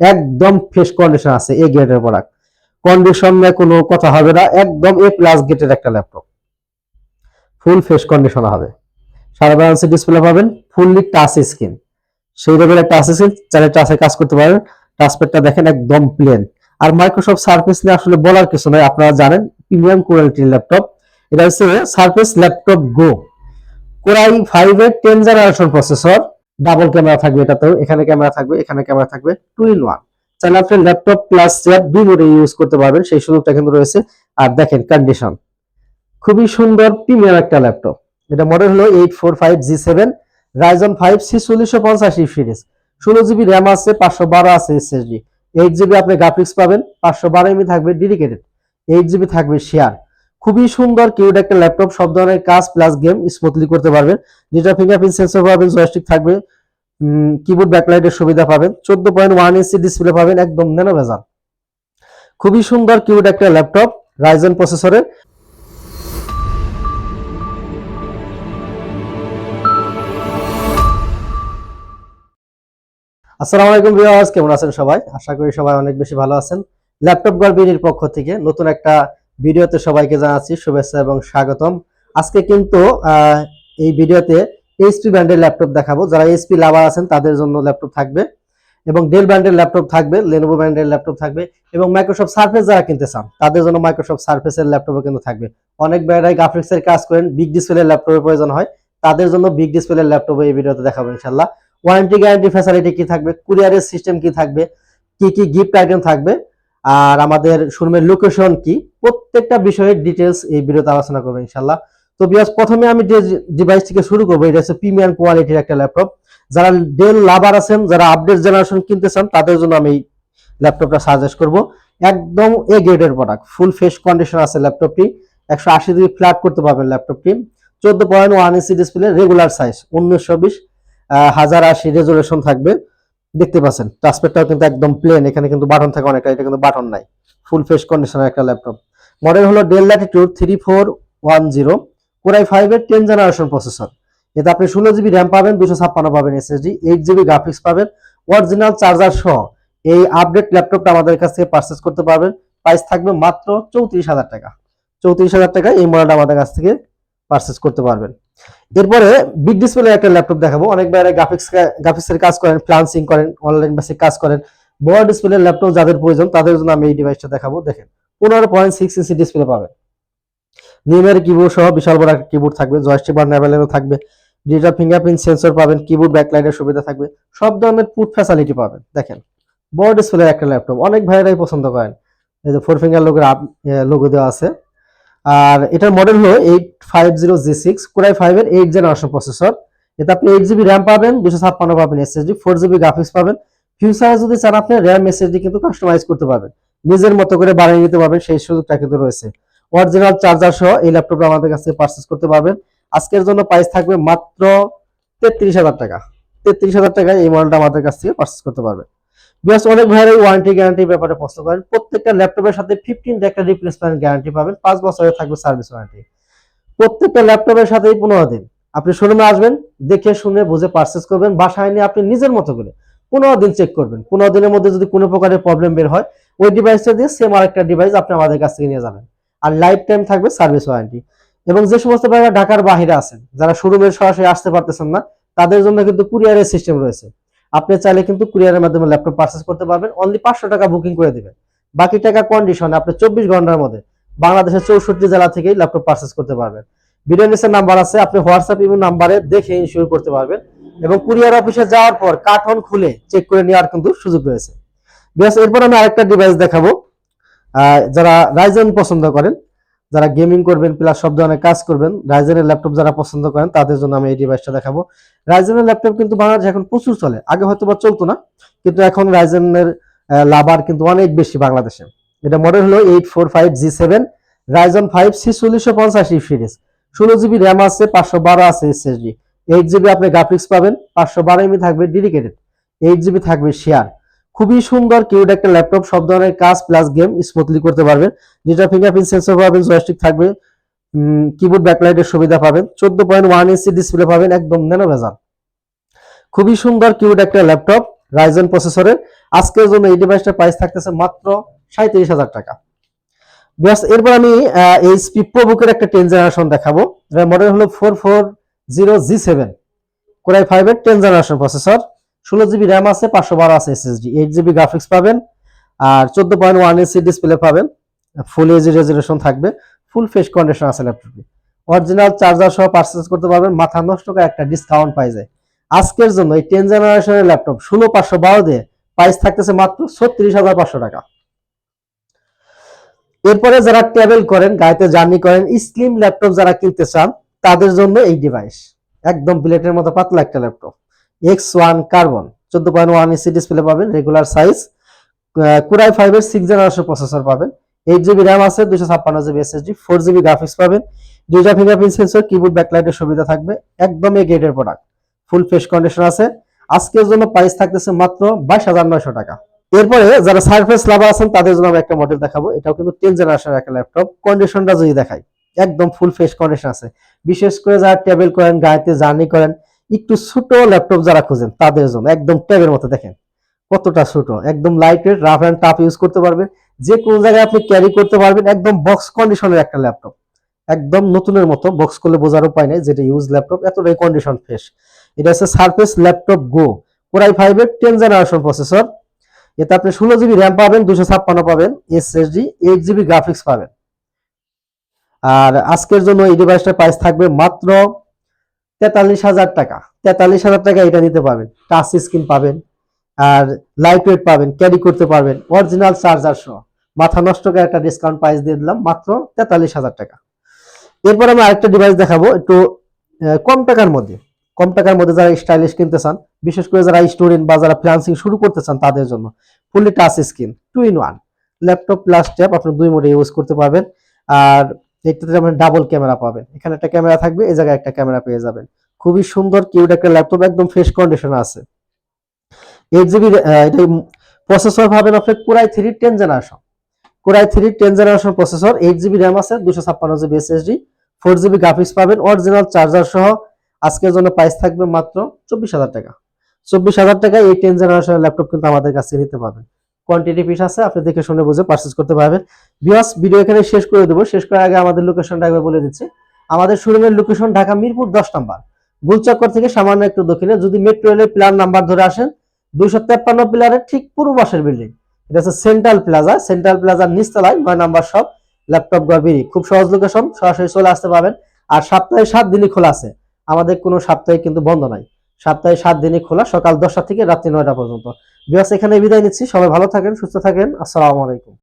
একদম fresh condition আছে এ গ্রেডের প্রোডাক্ট কন্ডিশন নিয়ে কোনো কথা হবে না, একদম এ প্লাস গেটের একটা ল্যাপটপ ফুল ফ্রেশ কন্ডিশন হবে। সারা ব্যালেন্সে ডিসপ্লে পাবেন ফুললি টাচ স্ক্রিন সেই লেভেলের টাচ স্ক্রিন চাইলে টাচে কাজ করতে পারেন টাচপ্যাডটা দেখেন একদম প্লেন আর মাইক্রোসফট সার্ফেস নিয়ে আসলে বলার কিছু নয় আপনারা জানেন প্রিমিয়াম কোয়ালিটির ল্যাপটপ এটা হচ্ছে surface laptop go core i five এর ten generation processor double camera থাকবে এটাতেও, এখানে ক্যামেরা থাকবে, এখানে ক্যামেরা থাকবে টু ইন ওয়ান চাইলে আপনি ল্যাপটপ প্লাস চেয়ার দুই মোডে ইউজ করতে পারবেন, সেই সুযোগটা কিন্তু রয়েছে। আর দেখেন কন্ডিশন খুবই সুন্দর প্রিমিয়াম একটা ল্যাপটপ এটা মডেল হলো eight four five G seven Ryzen five C চল্লিশশো পঞ্চাশি সিরিজ ষোলো জিবি র্যাম আছে, পাঁচশো বারো আছে এসএসডি এইট জিবি আপনি গ্রাফিক্স পাবেন, পাঁচশো বারো এমবি থাকবে ডেডিকেটেড এইট জিবি থাকবে শেয়ার খুবই সুন্দর কিউট একটা ল্যাপটপ সব ধরনের কাজ প্লাস গেম স্মুথলি করতে পারবেন। যেটা ফিঙ্গারপ্রিন্ট সেন্সর পাবেন জয়স্টিক থাকবে কিবোর্ড ব্যাকলাইটের সুবিধা পাবেন। চোদ্দ পয়েন্ট ওয়ান ইঞ্চি ডিসপ্লে পাবেন, একদম ন্যানো ভেজাল। খুবই সুন্দর কিউট একটা ল্যাপটপ রাইজেন প্রসেসরের আসসালামু আলাইকুম ভিউয়ার্স কেমন আছেন সবাই? আশা করি সবাই অনেক বেশি ভালো আছেন। ল্যাপটপ গল্পের পক্ষ থেকে নতুন একটা ভিডিওতে সবাইকে জানাচ্ছি শুভেচ্ছা এবং স্বাগতম। আজকে কিন্তু এই ভিডিওতে এইচপি ব্র্যান্ডের ল্যাপটপ দেখাবো। যারা এইচপি লাভার আছেন, তাদের জন্য ল্যাপটপ থাকবে এবং ডেল ব্র্যান্ডের ল্যাপটপ থাকবে লেনোভো ব্র্যান্ডের ল্যাপটপ থাকবে এবং মাইক্রোসফট সার্ফেস যারা কিনতে চান, তাদের জন্য মাইক্রোসফট সার্ফেসের ল্যাপটপও কিন্তু থাকবে। অনেক ব্যাটারি গ্রাফিক্সের কাজ করেন বিগ ডিসপ্লে ল্যাপটপের প্রয়োজন হয়। তাদের জন্য বিগ ডিসপ্লে ল্যাপটপ এই ভিডিওতে দেখাবো ইনশাল্লাহ ওয়ারেন্টি গ্যারান্টি ফ্যাসিলিটি কি থাকবে? কুরিয়ারের সিস্টেম কি থাকবে? কি কি গিফট আইটেম থাকবে? আর আমাদের শোরুমের লোকেশন কি? প্রত্যেকটা বিষয়ের ডিটেলস এই ভিডিওতে আলোচনা করব ইনশাল্লাহ তো বিয়াস প্রথমে আমি যে ডিভাইস থেকে শুরু করব, এটা হচ্ছে প্রিমিয়াম কোয়ালিটির একটা ল্যাপটপ যারা ডেল লাভার আছেন, যারা আপডেট জেনারেশন কিনতে চান, তাদের জন্য আমি ল্যাপটপটা সাজেস্ট করব। একদম এ গ্রেডের প্রোডাক্ট ফুল ফেস কন্ডিশন আছে ল্যাপটপটি একশো আশি ডিগ্রি ফ্ল্যাট করতে পারবেন ল্যাপটপটি চোদ্দ point one inch display regular size উনিশশো বিশ হাজার আশি রেজুলেশন থাকবে। দেখতে পাচ্ছেন। টাচপ্যাডটাও কিন্তু একদম প্লেন এখানে কিন্তু বাটন থাকে অনেকটা, এটা কিন্তু বাটন নাই। ফুল ফ্রেশ কন্ডিশনের একটা ল্যাপটপ মডেল হলো Dell Latitude three four one zero core i five এর টেন জেনারেশন প্রসেসর এতে আপনি ষোলো জিবি র্যাম পাবেন, দুশো ছাপ্পান্ন পাবেন এসএসডি এইট জিবি গ্রাফিক্স পাবেন। অরিজিনাল চার্জার সহ এই আপডেট ল্যাপটপটা আমাদের কাছ থেকে পারচেস করতে পারবেন। প্রাইস থাকবে মাত্র চৌত্রিশ হাজার টাকা। চৌত্রিশ হাজার টাকা এই মডেলটা আমাদের কাছ থেকে পারচেস করতে পারবেন। এরপরে বিগ ডিসপ্লে একটা ল্যাপটপ দেখাবো। অনেক বাইরে গ্রাফিক্স গ্রাফিক্সের কাজ করেন ফ্লান্সিং করেন অনলাইন বেসিক কাজ করেন। বড় ডিসপ্লে ল্যাপটপ যাদের প্রয়োজন, তাদের জন্য আমি এই ডিভাইসটা দেখাবো। দেখেন, পনেরো পয়েন্ট সিক্স ইঞ্চি ডিসপ্লে পাবেন নিমের কিবোর্ড সহ বিশাল বড় একটা কিবোর্ড থাকবে জয়স্টিক বাটন অ্যাভেলেবল থাকবে। ডিজিটাল ফিঙ্গারপ্রিন্ট সেন্সর পাবেন কিবোর্ড ব্যাকলাইটের সুবিধা থাকবে। সব ধরনের পুট ফ্যাসিলিটি পাবেন। দেখেন, বড় ডিসপ্লে একটা ল্যাপটপ অনেক ভাইরাই পছন্দ করেন। এই যে ফোর ফিঙ্গার লোগোর লোগো দেওয়া আছে। আর এটার মডেল হলো eight five zero G six core i five এর এইট জেনারেশন প্রসেসর এতে আপনি এইট জিবি র্যাম পাবেন দুশো ছাপ্পান্ন পাবেন এসএসডি ফোর জিবি গ্রাফিক্স পাবেন। ফিউচারে যদি চান আপনি র্যাম এসএসডি কিন্তু কাস্টমাইজ করতে পারবেন। নিজের মতো করে বানিয়ে নিতে পারবেন, সেই সুযোগটা কিন্তু রয়েছে। অরিজিনাল চার্জার সহ এই ল্যাপটপটা আমাদের কাছে পারচেস করতে পারবেন। আজকের জন্য প্রাইস থাকবে মাত্র তেত্রিশ হাজার টাকা। তেত্রিশ হাজার টাকায় এই মডেলটা আমাদের কাছ থেকে পারচেস করতে পারবেন। বিকজ অনেক ভাইয়ের ওয়ারেন্টি গ্যারান্টির ব্যাপারে প্রশ্ন করেন। প্রত্যেকটা ল্যাপটপের সাথে ফিফটিন একটা রিপ্লেসমেন্ট গ্যারান্টি পাবেন, পাঁচ বছরের থাকবে সার্ভিস ওয়ারেন্টি প্রত্যেকটা ল্যাপটপের সাথেই পনেরো দিন। আপনি শোরুমে আসবেন, দেখে শুনে বুঝে পারচেস করবেন, বাসায় নিয়ে আপনি নিজের মতো করে পনেরো দিন চেক করবেন। পনেরো দিনের মধ্যে যদি কোনো প্রকারের প্রবলেম বের হয়, ওই ডিভাইসটা দিয়ে সেম আরেকটা ডিভাইস আপনি আমাদের কাছ থেকে নিয়ে যাবেন। আর লাইফ টাইম থাকবে সার্ভিস ওয়ারেন্টি এবং যে সমস্ত ভাইরা ঢাকার বাহিরে আছেন, যারা শোরুমে সরাসরি আসতে পারতেছেন না, তাদের জন্য কিন্তু কুরিয়ারের সিস্টেম রয়েছে। আপনি চাইলে কিন্তু কুরিয়ারের মাধ্যমে ল্যাপটপ পারচেস করতে পারবেন। অনলি পাঁচশো টাকা বুকিং করে দিবেন। বাকি টাকা কন্ডিশনে আপনি চব্বিশ ঘণ্টার মধ্যে বাংলাদেশের চৌষট্টি জেলা থেকেই ল্যাপটপ পারচেস করতে পারবেন। ভিডিও নাম্বার আছে, আপনি হোয়াটসঅ্যাপ ইমেল নাম্বারে দেখে ইনশিওর করতে পারবেন। এবং কুরিয়ার অফিসে যাওয়ার পর কার্টন খুলে চেক করে নেওয়ার কিন্তু সুযোগ রয়েছে। বেশ এরপর আমি আরেকটা ডিভাইস দেখাবো। যারা রাইজেন পছন্দ করেন যারা গেমিং করবেন প্লাস সব ধরনের কাজ করবেন রাইজেনের ল্যাপটপ যারা পছন্দ করেন, তাদের জন্য আমি এই ডিভাইসটা দেখাবো। রাইজেনের ল্যাপটপ কিন্তু বাংলাদেশে এখন প্রচুর চলে, আগে হয়তো বা চলতো না, কিন্তু এখন রাইজেনের লাভার কিন্তু অনেক বেশি বাংলাদেশে। এটা মডেল হলো eight four five G seven Ryzen five C চল্লিশশো পঞ্চাশি সিরিজ ষোলো জিবি র্যাম আছে, পাঁচশো বারো আছে এসএসডি এইট জিবি আপনি গ্রাফিক্স পাবেন, পাঁচশো বারো এমবি থাকবে ডেডিকেটেড এইট জিবি থাকবে শেয়ার খুবই সুন্দর কিউট একটা ল্যাপটপ সব ধরনের কাজ প্লাস গেম স্মুথলি করতে পারবেন, যেটা ফিঙ্গারপ্রিন্ট সেন্সর পাবেন জয়স্টিক থাকবে কিবোর্ড ব্যাকলাইটের সুবিধা পাবেন, চোদ্দ পয়েন্ট ওয়ান ইঞ্চি ডিসপ্লে পাবেন, একদম ন্যানো ভেজাল। খুবই সুন্দর কিউট একটা ল্যাপটপ রাইজেন প্রসেসরের আজকের জন্য এই ডিভাইসটার প্রাইস থাকতেছে মাত্র সাঁত্রিশ হাজার টাকা। ব্যাস এরপর আমি এইচপি প্রোবুকের একটা টেন জেনারেশন দেখাবো মডেল হলো four four zero G seven core i ফাইভের টেন জেনারেশন প্রসেসর ষোলো জিবি র্যাম আছে, পাঁচশো বারো আছে এসএসডি এইট জিবি গ্রাফিক্স পাবেন, আর চোদ্দ পয়েন্ট ওয়ান এসি ডিসপ্লে পাবেন ফুল এইচডি রেজুলেশন থাকবে ফুল ফেস কন্ডিশন আছে ল্যাপটপে অরিজিনাল চার্জার সহ পারচেস করতে পারবেন, মাথা নষ্ট করে একটা ডিসকাউন্ট পাই যায়। আজকের জন্য এই টেন জেনারেশনের ল্যাপটপ ষোলো পাঁচশো বারো দিয়ে প্রাইস থাকতেছে মাত্র ছত্রিশ হাজার পাঁচশো টাকা। এরপরে যারা ট্রাভেল করেন, গাড়িতে জার্নি করেন স্লিম ল্যাপটপ যারা কিনতে চান, তাদের জন্য এই ডিভাইস একদম বিলেটের মতো পাতলা একটা ল্যাপটপ এক্স ওয়ান কার্বন চোদ্দ পয়েন্ট ওয়ান ইসি ডিসপ্লে পাবেন রেগুলার সাইজ কুরাই ফাইভের সিক্স জেনারেশন প্রসেসর পাবেন এইট জিবি র্যাম আছে দুশো ছাপ্পান্ন GB SSD four GB graphics পাবেন, দুইটা ফিঙ্গারপ্রিন্ট সেন্সর কিবোর্ড ব্যাকলাইটের সুবিধা থাকবে একদম এ গ্রেডের প্রোডাক্ট ফুল ফ্রেশ কন্ডিশন আছে, আজকের জন্য প্রাইস থাকতেছে মাত্র বাইশ হাজার নয়শো টাকা। এরপরে যারা সার্ফেস লাভার আছেন, তাদের জন্য আমি একটা মডেল দেখাবো, এটাও কিন্তু টেন জেনারেশনের একটা ল্যাপটপ কন্ডিশনটা যদি দেখাই, একদম ফুল ফ্রেশ কন্ডিশন আছে, বিশেষ করে যারা ট্রাভেল করেন, গাড়িতে জার্নি করেন একটু ছোট ল্যাপটপ যারা খুঁজেন, তাদের জন্য, একদম ট্যাবের মতো দেখেন। কতটা ছোট, একদম light weight rough and tough use করতে পারবেন। যে কোন জায়গায় আপনি ক্যারি করতে পারবেন, একদম বক্স কন্ডিশনের একটা ল্যাপটপ একদম নতুনের মতো বক্স করলে বোঝার উপায় নেই যেটা ইউজ ল্যাপটপ এতটাই কন্ডিশন ফ্রেশ এটা হচ্ছে surface laptop go core i ফাইভের টেন জেনারেশন প্রসেসর এতে আপনি ষোলো জিবি র্যাম পাবেন দুশো ছাপ্পান্ন পাবেন এসএসডি এইট জিবি গ্রাফিক্স পাবেন। আর আজকের জন্য এই ডিভাইসটার প্রাইস থাকবে মাত্র তেতাল্লিশ হাজার টাকা। তেতাল্লিশ হাজার টাকা এটা নিতে পারবেন। টাচ স্ক্রিন পাবেন। আর লাইট ওয়েট পাবেন ক্যারি করতে পারবেন। অরিজিনাল চার্জার সহ। মাথা নষ্ট করে একটা ডিসকাউন্ট প্রাইস দিয়ে দিলাম, মাত্র তেতাল্লিশ হাজার টাকা। এরপর আমি আরেকটা ডিভাইস দেখাবো, একটু কম টাকার মধ্যে। কম টাকার মধ্যে যারা স্টাইলিশ কিনতে চান, বিশেষ করে যারা স্টুডেন্ট বা যারা ফ্রিল্যান্সিং শুরু করতে চান, তাদের জন্য fully touch screen two in one laptop plus tab আপনি দুই মোডে ইউজ করতে পারবেন। আর এটাতে আপনি ডাবল ক্যামেরা পাবেন। এখানে একটা ক্যামেরা থাকবে, এই জায়গায় একটা ক্যামেরা পেয়ে যাবেন। খুবই সুন্দর কিউট একটা ল্যাপটপ একদম ফ্রেশ কন্ডিশন আছে। এইট জিবি এটা প্রসেসর পাবেন আপনি core i three ten generation core i three ten generation processor eight GB RAM আছে, দুশো ছাপ্পান্ন GB SSD four GB graphics পাবেন অরিজিনাল চার্জার সহ। আজকের জন্য প্রাইস থাকবে মাত্র চব্বিশ হাজার টাকা। চব্বিশ হাজার টাকায় এই টেন জেনারেশনের ল্যাপটপ কিন্তু আমাদের কাছে নিতে পারবেন। কোয়ান্টিটি পিস আছে, আপনি দেখে শুনে বুঝে পারচেস করতে পারবেন। বিয়াস ভিডিও এখানে শেষ করে দেবো। শেষ করার আগে আমাদের লোকেশনটা একবার বলে দিচ্ছি। আমাদের শোরুমের লোকেশন ঢাকা মিরপুর দশ নাম্বার। গুলচক্কর থেকে সামান্য একটু দক্ষিণে, যদি মেট্রো রেলের প্ল্যান নাম্বার ধরে আসেন, দুইশো তেপ্পান্ন পিলারের ঠিক পূর্ব পাশের বিল্ডিং এটা হচ্ছে সেন্ট্রাল প্লাজা সেন্ট্রাল প্লাজার নিচতলায় নয় নাম্বার সব ল্যাপটপ গড়বিরি খুব সহজ লোকেশন সরাসরি চলে আসতে পারবেন। আর সপ্তাহে সাত দিনই খোলা আছে। আমাদের কোনো সপ্তাহে কিন্তু বন্ধ নাই। সপ্তাহে সাত দিনই খোলা, সকাল দশটা থেকে রাত্রি নয়টা পর্যন্ত। বিয়াস এখানে বিদায় নিচ্ছি। সবাই ভালো থাকেন সুস্থ থাকেন। আসসালামু আলাইকুম।